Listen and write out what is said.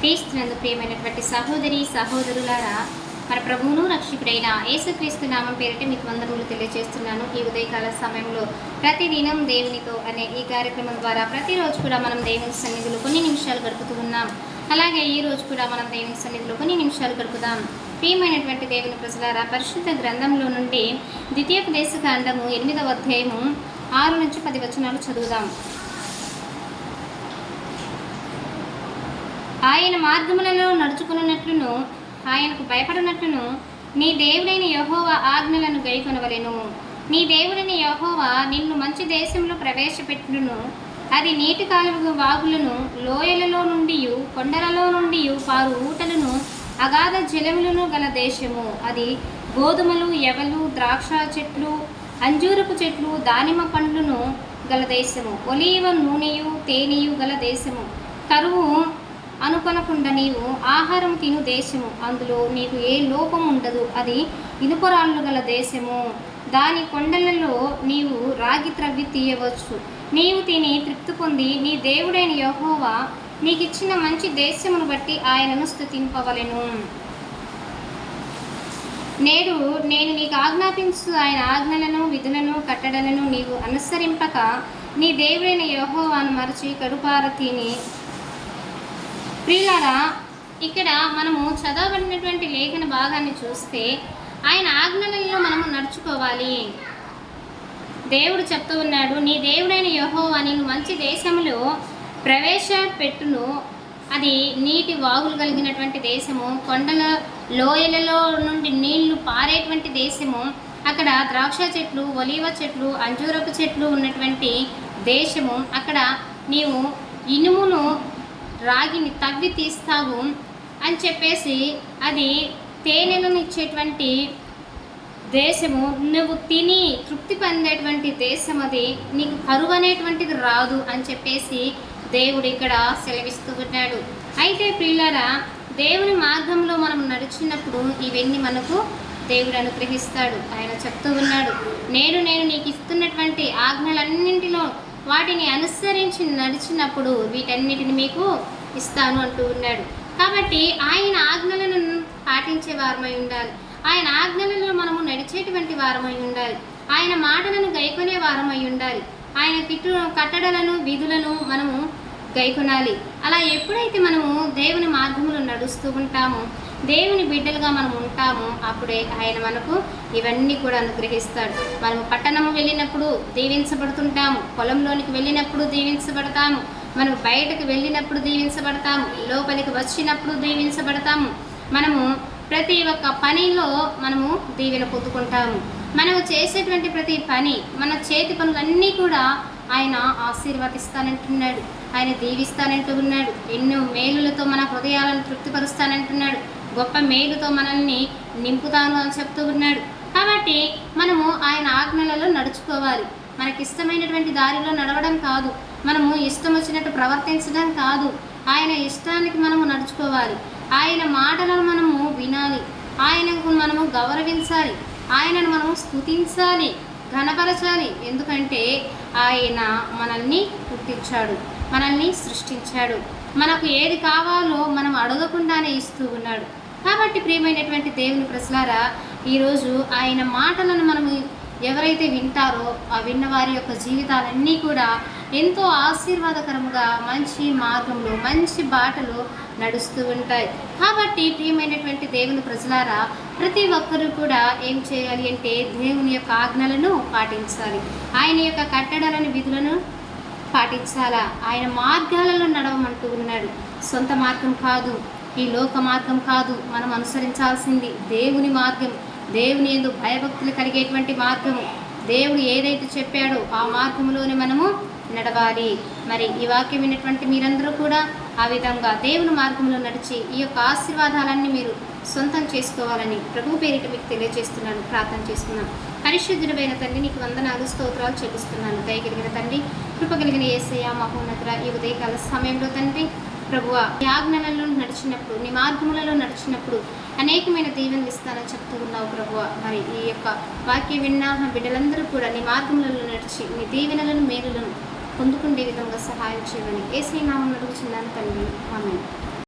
క్రీస్తునందు ప్రియమైనటువంటి సహోదరి సహోదరులారా మన ప్రభువును రక్షకుడైన యేసుక్రీస్తు నామం పేరిట మీకు వందనములు తెలియజేస్తున్నాను. ఈ ఉదయకాల సమయంలో ప్రతిదినం దేవునితో అనే ఈ కార్యక్రమం ద్వారా ప్రతిరోజు కూడా మనం దేవుని సన్నిధిలో కొన్ని నిమిషాలు గడుపుతూ ఉన్నాం. అలాగే ఈ రోజు కూడా మనం దేవుని సన్నిధిలో కొన్ని నిమిషాలు గడుపుదాం. ప్రియమైనటువంటి దేవుని ప్రజలారా పరిశుద్ధ గ్రంథంలో నుండి ద్వితీయోపదేశ కాండము ఎనిమిదవ అధ్యాయము ఆరు నుంచి పది వచనాలు చదువుదాం. ఆయన మార్గములలో నడుచుకున్నట్లును ఆయనకు భయపడినట్లును నీ దేవుడైన యహోవ ఆజ్ఞలను గైకొనవలెను. నీ దేవుడైన యహోవ నిన్ను మంచి దేశంలో ప్రవేశపెట్టును. అది నీటి కాలువ వాగులను లోయలలో నుండి కొండలలో నుండి పారు ఊటలను అగాధ జలములను గల దేశము. అది గోధుమలు ఎవలు ద్రాక్ష చెట్లు అంజూరపు చెట్లు దానిమ్మ పండ్లను గల దేశము. ఒలీవ నూనెయు తేనెయు గల దేశము. కరువు అనుకొనకుండా నీవు ఆహారం తిను దేశము. అందులో నీకు ఏ లోపం ఉండదు. అది ఇనుపరాళ్ళు గల దేశము. దాని కొండలలో నీవు రాగి త్రవ్వి తీయవచ్చు. నీవు తిని తృప్తి పొంది నీ దేవుడైన యహోవా నీకిచ్చిన మంచి దేశమును బట్టి ఆయనను స్థుతింపవలెను నేడు నేను నీకు ఆజ్ఞాపించు ఆయన ఆజ్ఞలను విధులను కట్టడలను నీవు అనుసరింపక నీ దేవుడైన యహోవాను మరచి కడుపార తిని ప్రియులారా ఇక్కడ మనము చదవబడినటువంటి లేఖన భాగాన్ని చూస్తే ఆయన ఆజ్ఞలలో మనము నడుచుకోవాలి. దేవుడు చెప్తూ ఉన్నాడు నీ దేవుడైన యహో అని మంచి దేశంలో ప్రవేశ పెట్టును అది నీటి వాగులు కలిగినటువంటి దేశము కొండల లోయలలో నుండి నీళ్ళు పారేటువంటి దేశము అక్కడ ద్రాక్ష చెట్లు ఒలివ చెట్లు అంజూరపు చెట్లు ఉన్నటువంటి దేశము. అక్కడ నీవు ఇనుమును రాగిని తవ్వి తీస్తావు అని చెప్పేసి అది తేనెలను ఇచ్చేటువంటి దేశము నువ్వు తిని తృప్తి పొందేటువంటి దేశం అది నీకు కరువు అనేటువంటిది రాదు అని చెప్పేసి దేవుడు ఇక్కడ సెలవిస్తూ ఉన్నాడు. అయితే పిల్లరా దేవుని మార్గంలో మనం నడిచినప్పుడు ఇవన్నీ మనకు దేవుడు అనుగ్రహిస్తాడు. ఆయన చెప్తూ ఉన్నాడు నేను నేను నీకు ఇస్తున్నటువంటి ఆజ్ఞలన్నింటిలో వాటిని అనుసరించి నడిచినప్పుడు వీటన్నిటిని మీకు ఇస్తాను అంటూ ఉన్నాడు. కాబట్టి ఆయన ఆజ్ఞలను పాటించే వారమై ఉండాలి. ఆయన ఆజ్ఞలలో మనము నడిచేటువంటి వారమై ఉండాలి. ఆయన మాటలను గైకొనే వారమై ఉండాలి. ఆయన తిట్టు కట్టడలను విధులను మనము గైకొనాలి. అలా ఎప్పుడైతే మనము దేవుని మార్గములు నడుస్తూ ఉంటామో దేవుని బిడ్డలుగా మనం ఉంటామో అప్పుడే ఆయన మనకు ఇవన్నీ కూడా అనుగ్రహిస్తాడు. మనము పట్టణము వెళ్ళినప్పుడు దీవించబడుతుంటాము. పొలంలోనికి వెళ్ళినప్పుడు దీవించబడతాము. మనం బయటకు వెళ్ళినప్పుడు దీవించబడతాము లోపలికి వచ్చినప్పుడు దీవించబడతాము. మనము ప్రతి ఒక్క పనిలో మనము దీవెన పొందుకుంటాము. మనము చేసేటువంటి ప్రతి పని మన చేతి పనులన్నీ కూడా ఆయన ఆశీర్వదిస్తానంటున్నాడు. ఆయన దీవిస్తానంటూ ఉన్నాడు. ఎన్నో మేలులతో మన హృదయాలను తృప్తిపరుస్తానంటున్నాడు. గొప్ప మేలుతో మనల్ని నింపుతాను అని చెప్తూ ఉన్నాడు. కాబట్టి మనము ఆయన ఆజ్ఞలలో నడుచుకోవాలి. మనకి ఇష్టమైనటువంటి దారిలో నడవడం కాదు. మనము ఇష్టం వచ్చినట్టు ప్రవర్తించడం కాదు. ఆయన ఇష్టానికి మనము నడుచుకోవాలి. ఆయన మాటలను మనము వినాలి. ఆయనకు మనము గౌరవించాలి. ఆయనను మనము స్థుతించాలి ఘనపరచాలి. ఎందుకంటే ఆయన మనల్ని పుట్టించాడు. మనల్ని సృష్టించాడు. మనకు ఏది కావాలో మనం అడగకుండానే ఇస్తూ ఉన్నాడు. కాబట్టి ప్రియమైనటువంటి దేవుని ప్రజలారా ఈరోజు ఆయన మాటలను మనము ఎవరైతే వింటారో ఆ విన్న వారి యొక్క జీవితాలన్నీ కూడా ఎంతో ఆశీర్వాదకరంగా మంచి మార్గంలో మంచి బాటలో నడుస్తూ ఉంటాయి. కాబట్టి ప్రియమైనటువంటి దేవుని ప్రజలారా ప్రతి ఒక్కరూ కూడా ఏం చేయాలి అంటే దేవుని యొక్క ఆజ్ఞలను పాటించాలి. ఆయన యొక్క కట్టడాలను విధులను పాటించాలా? ఆయన మార్గాలలో నడవమంటూ ఉన్నాడు. సొంత మార్గం కాదు ఈ లోక మార్గం కాదు. మనం అనుసరించాల్సింది దేవుని మార్గం. దేవుని ఎందు భయభక్తులు కలిగేటువంటి మార్గము. దేవుడు ఏదైతే చెప్పాడో ఆ మార్గంలోనే మనము నడవాలి. మరి ఈ వాక్యం విన్నటువంటి మీరందరూ కూడా ఆ విధంగా దేవుని మార్గంలో నడిచి ఈ యొక్క ఆశీర్వాదాలన్నీ మీరు సొంతం చేసుకోవాలని ప్రభు పేరిట మీకు తెలియజేస్తున్నాను ప్రార్థన చేసుకున్నాను పరిశుద్ధుడమైన తండ్రి నీకు వందనాలు స్తోత్రాలు చెల్లిస్తున్నాను. దయగలిగిన తండ్రి కృపగలిగిన ఏసయ్య మహోన్నతుల ఈ ఉదయకాల సమయంలో తండ్రి ప్రభువ యాజ్ఞలలో నడిచినప్పుడు నీ మార్గములలో నడిచినప్పుడు అనేకమైన దీవెనలు ఇస్తానని చెప్తూ ఉన్నావు ప్రభువ. మరి ఈ యొక్క వాక్య విన్న బిడ్డలందరూ కూడా నీ మార్గములలో నడిచి నీ దీవెనలను మేలులను పొందుకునే విధంగా సహాయం చేయమని ఏ శ్రీనామం అడుగుచున్నాను తండ్రి. ఆమె